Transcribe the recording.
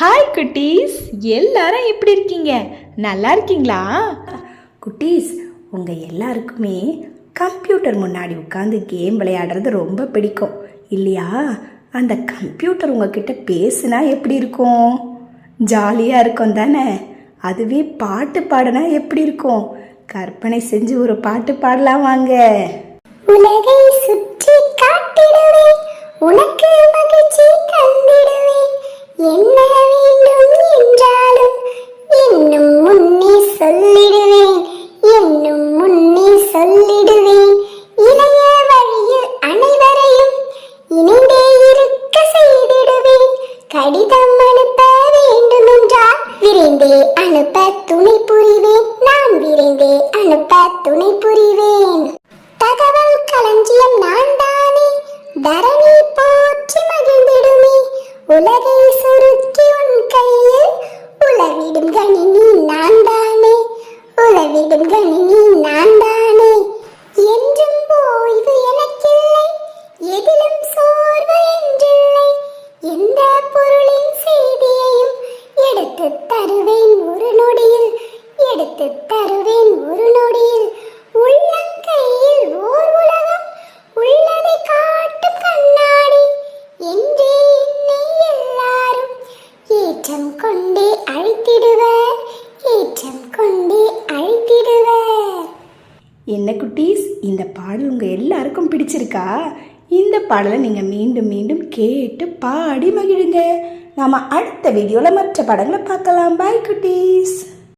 Hi குட்டீஸ். எல்லாரும் எப்படி இருக்கீங்க? நல்லா இருக்கீங்களா? குட்டீஸ் உங்கள் எல்லாருக்குமே கம்ப்யூட்டர் முன்னாடி உட்காந்து கேம் விளையாடுறது ரொம்ப பிடிக்கும். இல்லையா? அந்த கம்ப்யூட்டர் உங்ககிட்ட பேசுனா எப்படி இருக்கும்? ஜாலியாக இருக்கும் தானே? அதுவே பாட்டு பாடினா எப்படி இருக்கும்? கற்பனை செஞ்சு ஒரு பாட்டு பாடலாம் வாங்க. உலகை சுற்றி காட்டிடுவேன். உனக்கு மகிழ்ச்சி கடிதம் அனுப்ப வேண்டுமென்றால் விரைந்தே அனுப்ப துணை புரிவேன். நான் விரைந்தே அனுப்ப துணை புரிவேன். தகவல் களஞ்சியம் நான் தானே தரணி போற்றி மகிழ்ந்திடுமே. உலகை சுருக்கி உன் கையில். உலவிடும் கணினி நான் தானே உலவிடும் கணினி நான் என்ன குட்டீஸ் இந்த பாடல் உங்கள் எல்லாருக்கும் பிடிச்சிருக்கா? இந்த பாடலை நீங்கள் மீண்டும் மீண்டும் கேட்டு பாடி மகிழுங்க. நாம் அடுத்த வீடியோவில் மற்ற படங்களை பார்க்கலாம். பாய் குட்டீஸ்.